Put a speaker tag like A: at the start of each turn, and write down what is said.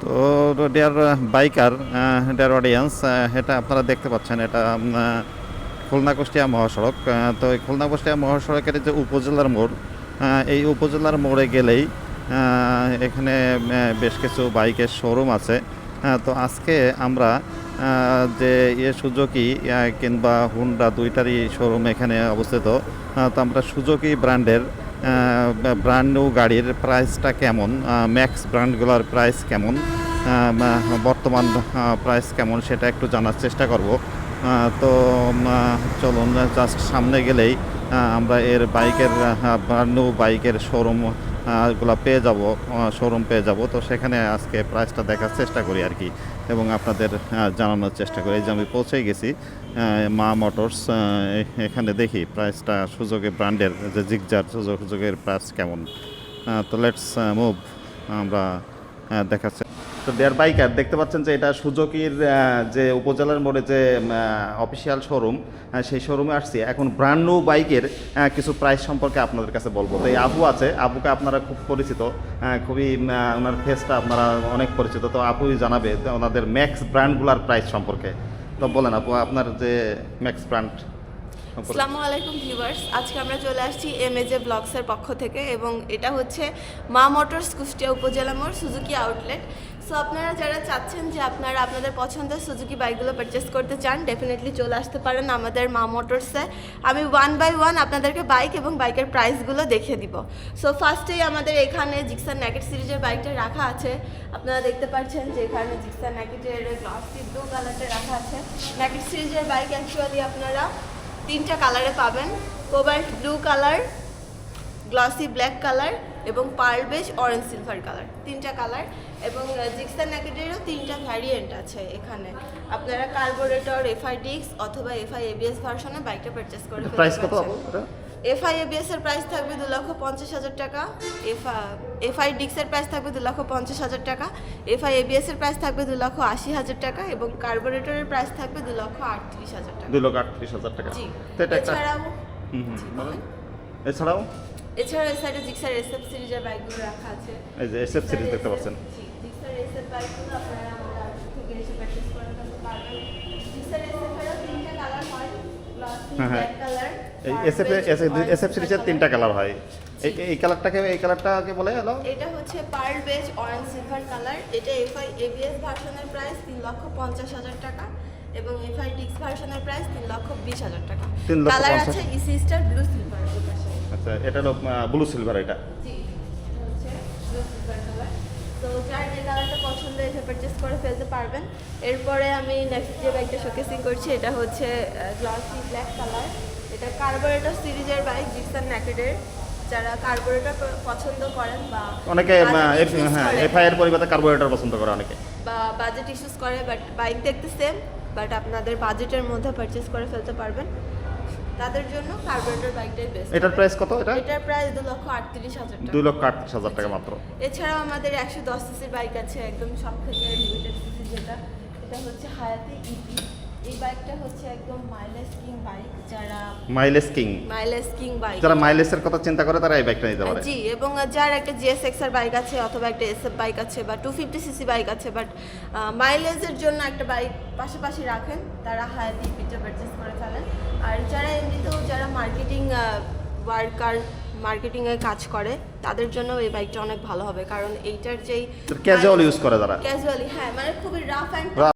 A: তো deer biker dear audience এটা আপনারা দেখতে পাচ্ছেন এটা উম, খুলনা কুষ্টিয়া মহাসড়ক তো এই খুলনা কুষ্টিয়া মহাসড়কের যে উপজেলার মোড় এই উপজেলার মোড়ে গেলেই এখানে বেশ কিছু বাইকের শোরুম আছে তো আজকে আমরা যে ইয়ে সুজুকি কিংবা হুন্ডা দুইটারই শোরুম এখানে অবস্থিত তো আমরা সুজুকি ব্র্যান্ডের ব্র্যান্ড নিউ গাড়ির প্রাইসটা কেমন? ম্যাক্স ব্র্যান্ডগুলোর প্রাইস কেমন? বর্তমান প্রাইস কেমন সেটা একটু জানার চেষ্টা করব। তো চলুন জাস্ট সামনে গেলেই আমরা এর বাইকের ব্র্যান্ড নিউ বাইকের শোরুম গুলো পেয়ে যাব শোরুম পেয়ে যাব। তো সেখানে আজকে প্রাইসটা দেখার চেষ্টা করি আর কি এবং আপনাদের জানানোর চেষ্টা করি। এই যে আমি পৌঁছে গেছি মা মোটরস এখানে দেখি প্রাইসটা সুযোগে ব্র্যান্ডের যে জিগজার সুযোগ সুযোগের প্রাইস কেমন। তো লেটস মুভ আমরা দেখাচ্ছি তো দেয়ার বাইকার, দেখতে পাচ্ছেন যে এটা সুজুকির যে উপজেলার মোড়ে যে অফিসিয়াল শোরুম সেই শোরুমে আসছি। এখন ব্র্যান্ড নিউ বাইকের কিছু প্রাইস সম্পর্কে আপনাদের কাছে বলব। তো এই আবু আছে আবুকে আপনারা খুব পরিচিত খুবই ওনার ফেসটা আপনারা অনেক পরিচিত, তো আপুই জানাবে ওনাদের ম্যাক্স ব্র্যান্ডগুলার প্রাইস সম্পর্কে। তো বলেন আপু, আপনার যে ম্যাক্স ব্র্যান্ড
B: আসসালামু আলাইকুম ভিউয়ার্স আজকে আমরা চলে আসছি এম এমএজে ব্লগসের পক্ষ থেকে এবং এটা হচ্ছে মা মোটরস কুষ্টিয়া উপজেলা মোড়, সুজুকি আউটলেট সো আপনারা যারা চাচ্ছেন যে আপনারা আপনাদের পছন্দের সুজুকি বাইকগুলো পারচেস করতে চান ডেফিনেটলি চলে আসতে পারেন আমাদের মা মোটরসে আমি ওয়ান বাই ওয়ান আপনাদেরকে বাইক এবং বাইকের প্রাইসগুলো দেখিয়ে দিব। সো ফার্স্টেই আমাদের এখানে জিক্সার ন্যাকেট সিরিজের বাইকটা রাখা আছে। আপনারা দেখতে পাচ্ছেন যে এখানে জিক্সার ন্যাকেটের গ্লাসটি ব্লু কালারটা রাখা আছে। ন্যাকেট সিরিজের বাইক অ্যাকচুয়ালি আপনারা তিনটা কালারে পাবেন। Cobalt blue colour glossy black colour এবং pearl beige orange silver colour তিনটা কালার এবং জিক্সার ন্যাকেটেরও তিনটা ভ্যারিয়েন্ট আছে এখানে। আপনারা কার্বোরেটর এফআই ডিক্স অথবা এফআই এবিএস ভার্সনে বাইকটা পারচেস করে
A: প্রাইস কত?
B: এফআই এবিএস এর প্রাইস থাকবে দু লক্ষ পঞ্চাশ হাজার টাকা। এফআই ডিক্স এর প্রাইস থাকবে দু লক্ষ পঞ্চাশ হাজার টাকা। এফআই এবিএস এর প্রাইস থাকবে দু লক্ষ আশি হাজার টাকা এবং কার্বোরেটরের প্রাইস থাকবে দু লক্ষ আটত্রিশ হাজার টাকা।
A: দুই লক্ষ আটত্রিশ হাজার টাকা।
B: জি। এছাড়াও।
A: এছাড়াও
B: এছাড়াও এই সাইডে জিক্সার এসএফ সিরিজের বাইকগুলো রাখা আছে।
A: এই যে এসএফ সিরিজ দেখতে পাচ্ছেন।
B: জিক্সার এসএফ বাইকগুলো আপনারা আমাদের থেকে এসে পারচেজ করে ফেলতে পারবেন। জিক্সার এসএফ এরও তিনটা কালার হয়
A: হ্যাঁ, হ্যাঁ।
B: ব্ল্যাক কালার
A: এই এসএফ এসএফ সিরিজের তিনটা কালার হয়। এই এই কালারটাকে এই কালারটাকে বলে হলো
B: এটা হচ্ছে pearl beige orange silver colour এটা এফআই এবিএস ভার্সনের প্রাইস তিন লক্ষ পঞ্চাশ হাজার টাকা এবং এফআই ডিক্স ভার্সনের প্রাইস তিন লক্ষ বিশ হাজার টাকা। কালার। আছে ইসি স্টার ব্লু সিলভার
A: আচ্ছা এটা হলো ব্লু সিলভার এটা।
B: জি এটা হচ্ছে ব্লু সিলভার কালার তো যার যে কালারটা পছন্দ এসে পারচেস করে ফেলতে পারবেন। এরপরে আমি নেক্সট যে বাইকটা শোকেসিং করছি এটা হচ্ছে গ্লসি ব্ল্যাক কালার এটা কার্বোরেটর সিরিজের বাইক জিক্সার ন্যাকেডের যারা কার্বোরেটর পছন্দ করেন বা
A: অনেকে হ্যাঁ
B: করেন,
A: এফআই এর পরিবর্তে কার্বোরেটর পছন্দ করে অনেকে।
B: বা বাজেট ইস্যুস করে বাট বাইক দেখতে সেম বাট আপনাদের বাজেটের মধ্যে পারচেস করে ফেলতে পারবেন। তাদের জন্য কার্বোরেটর বাইকটাই বেস্ট
A: এটার প্রাইস কত এটা?
B: এটার প্রাইস দু লক্ষ আটত্রিশ হাজার টাকা।
A: দুই লক্ষ আটত্রিশ হাজার টাকা মাত্র।
B: এছাড়াও আমাদের একশো দশ সিসির বাইক আছে একদম সব থেকে লিমিটেড সিসি যেটা এটা হচ্ছে হায়াতি ইপি এই বাইকটা হচ্ছে একদম মাইলেজ কিং বাইক যারা
A: mileage king
B: mileage king bike
A: যারা মাইলেজের কথা চিন্তা করে তারা এই বাইকটা নিতে পারে।
B: জি এবং যার একটা জিএস এক্সআর বাইক আছে অথবা একটা এসএফ বাইক আছে বা টু ফিফটি সিসি বাইক আছে বাট মাইলেজের জন্য একটা বাইক পাশাপাশি রাখেন তারা হায়াতি ইপিটা করে ফেলেন আর যারা এমনিতেও যারা মার্কেটিং ওয়ার্কার মার্কেটিং এ কাজ করে তাদের জন্য এই বাইকটা অনেক ভালো হবে। কারণ এইটার যেই
A: ক্যাজুয়াল ইউজ করে যারা
B: ক্যাজুয়ালি হ্যাঁ মানে খুবই রাফ অ্যান্ড